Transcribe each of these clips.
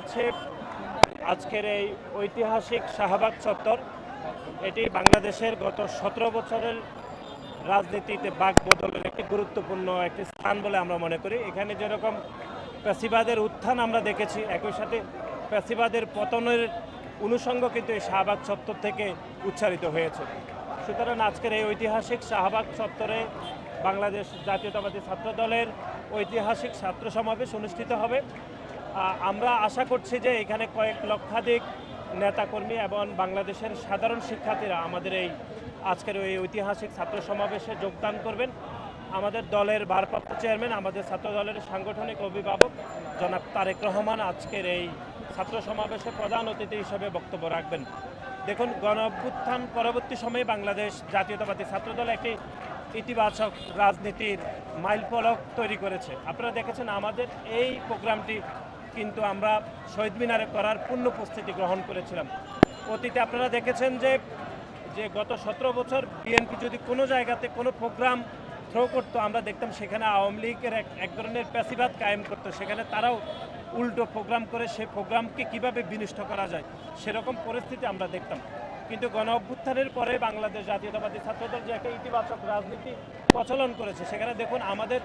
আছে আজকের এই ঐতিহাসিক শাহবাগ চত্বর। এটি বাংলাদেশের গত সতেরো বছরের রাজনীতিতে বাক বদলের একটি গুরুত্বপূর্ণ একটি স্থান বলে আমরা মনে করি। এখানে যেরকম প্যাসিবাদের উত্থান আমরা দেখেছি, একই সাথে প্যাসিবাদের পতনের অনুষঙ্গ কিন্তু এই শাহবাগ চত্বর থেকে উচ্চারিত হয়েছে। সুতরাং আজকের এই ঐতিহাসিক শাহবাগ চত্বরে বাংলাদেশ জাতীয়তাবাদী ছাত্র দলের ঐতিহাসিক ছাত্র সমাবেশ অনুষ্ঠিত হবে। আমরা আশা করছি যে এখানে কয়েক লক্ষাধিক নেতাকর্মী এবং বাংলাদেশের সাধারণ শিক্ষার্থীরা আমাদের এই আজকের এই ঐতিহাসিক ছাত্র সমাবেশে যোগদান করবেন। আমাদের দলের ভারপ্রাপ্ত চেয়ারম্যান, আমাদের ছাত্র দলের সাংগঠনিক অভিভাবক জনাব তারেক রহমান আজকের এই ছাত্র সমাবেশে প্রধান অতিথি হিসেবে বক্তব্য রাখবেন। দেখুন গণ অভ্যুত্থান পরবর্তী সময়ে বাংলাদেশ জাতীয়তাবাদী ছাত্রদল একটি ইতিবাচক রাজনীতির মাইলফলক তৈরি করেছে। আপনারা দেখেছেন, আমাদের এই প্রোগ্রামটি কিন্তু আমরা শহীদ মিনারে করার পূর্ণ প্রস্তুতি গ্রহণ করেছিলাম। অতীতে আপনারা দেখেছেন যে যে গত সতেরো বছর বিএনপি যদি কোনো জায়গাতে কোনো প্রোগ্রাম থ্রো করতো, আমরা দেখতাম সেখানে আওয়ামী লীগের এক ধরনের প্যাসিবাদ কায়েম করতো। সেখানে তারাও উল্টো প্রোগ্রাম করে সেই প্রোগ্রামকে কীভাবে বিনিষ্ট করা যায়, সেরকম পরিস্থিতি আমরা দেখতাম। কিন্তু গণ অভ্যুত্থানের পরে বাংলাদেশ জাতীয়তাবাদী ছাত্রদল যে একটা ইতিবাচক রাজনীতি প্রচলন করেছে, সেখানে দেখুন আমাদের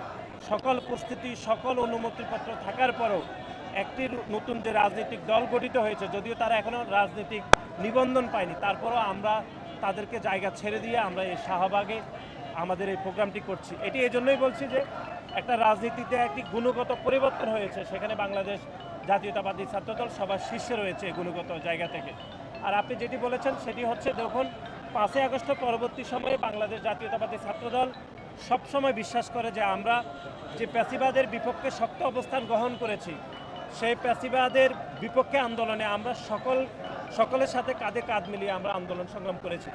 সকল প্রস্তুতি, সকল অনুমতিপত্র থাকার পরেও একটি নতুন যে রাজনৈতিক দল গঠিত হয়েছে, যদিও তারা এখনও রাজনৈতিক নিবন্ধন পায়নি। তারপরও আমরা তাদেরকে জায়গা ছেড়ে দিয়ে আমরা এই শাহবাগে আমাদের এই প্রোগ্রামটি করছি। এটি এই জন্যই বলছি যে একটা রাজনীতিতে একটি গুণগত পরিবর্তন হয়েছে। সেখানে বাংলাদেশ জাতীয়তাবাদী ছাত্রদল সবার শীর্ষে রয়েছে গুণগত জায়গা থেকে। আর আপনি যেটি বলেছেন, সেটি হচ্ছে দেখুন, পাঁচই আগস্ট পরবর্তী সময়ে বাংলাদেশ জাতীয়তাবাদী ছাত্রদল সবসময় বিশ্বাস করে যে আমরা যে প্যাসিবাদের বিপক্ষে শক্ত অবস্থান গ্রহণ করেছি সেই প্যাসিবাদের বিপক্ষে আন্দোলনে আমরা সকল, সকলের সাথে কাঁধে কাঁধ মিলিয়ে আমরা আন্দোলন সংগ্রাম করেছি।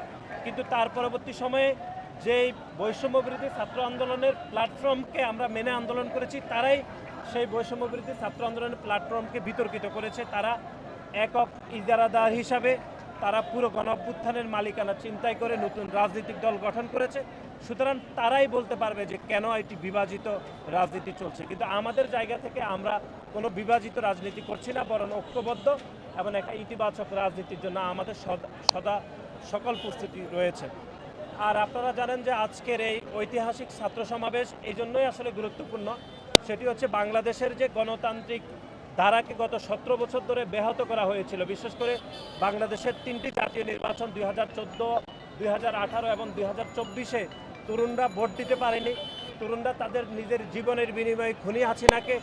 কিন্তু তার পরবর্তী সময়ে যেই বৈষম্যবিরোধী ছাত্র আন্দোলনের প্ল্যাটফর্মকে আমরা মেনে আন্দোলন করেছি, তারাই সেই বৈষম্যবিরোধী ছাত্র আন্দোলনের প্ল্যাটফর্মকে বিতর্কিত করেছে। তারা একক ইজারাদার হিসাবে তারা পুরো গণ মালিকানা চিন্তাই করে নতুন রাজনৈতিক দল গঠন করেছে। সুতরাং তারাই বলতে পারবে যে কেন এটি বিভাজিত রাজনীতি চলছে। কিন্তু আমাদের জায়গা থেকে আমরা কোনো বিভাজিত রাজনীতি করছি না, বরং ঐক্যবদ্ধ এবং একটা ইতিবাচক রাজনীতির জন্য আমাদের সদা সকল প্রস্তুতি রয়েছে। আর আপনারা জানেন যে আজকের এই ঐতিহাসিক ছাত্র সমাবেশ এই জন্যই আসলে গুরুত্বপূর্ণ। সেটি হচ্ছে বাংলাদেশের যে গণতান্ত্রিক ধারাকে গত সতেরো বছর ধরে ব্যাহত করা হয়েছিল, বিশেষ করে বাংলাদেশের তিনটি জাতীয় নির্বাচন দুই হাজার চোদ্দ, দুই এবং দুই হাজার চব্বিশে। তরুণরা ভোট দিতে পারেনি। তরুণরা তাদের নিজের জীবনের বিনিময়ে খুনি হাসিনাকে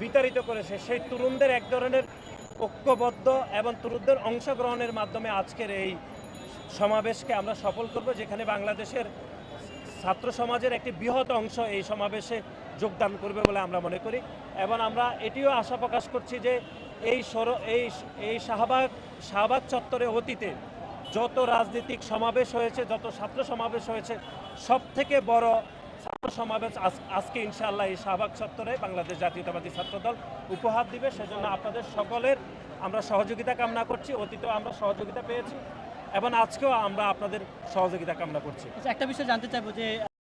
বিতাড়িত করেছে। সেই তরুণদের এক ধরনের ঐক্যবদ্ধ এবং তরুণদের অংশগ্রহণের মাধ্যমে আজকের এই সমাবেশকে আমরা সফল করব, যেখানে বাংলাদেশের ছাত্র সমাজের একটি বৃহৎ অংশ এই সমাবেশে যোগদান করবে বলে আমরা মনে করি। এবং আমরা এটিও আশা প্রকাশ করছি যে এই সর, এই এই শাহবাগ শাহবাগ চত্বরে অতীতে যত রাজনৈতিক সমাবেশ হয়েছে, যত ছাত্র সমাবেশ হয়েছে সব থেকে বড় ছাত্র সমাবেশ আজ- আজকে ইনশাআল্লাহ এই শাহবাগ চত্বরে বাংলাদেশ জাতীয়তাবাদী ছাত্রদল উপহার দিবে। সেজন্য আপনাদের সকলের আমরা সহযোগিতা কামনা করছি, অতীতেও আমরা সহযোগিতা পেয়েছি, এবং আজকেও আমরা আপনাদের সহযোগিতা কামনা করছি। আচ্ছা একটা বিষয় জানতে চাইব যে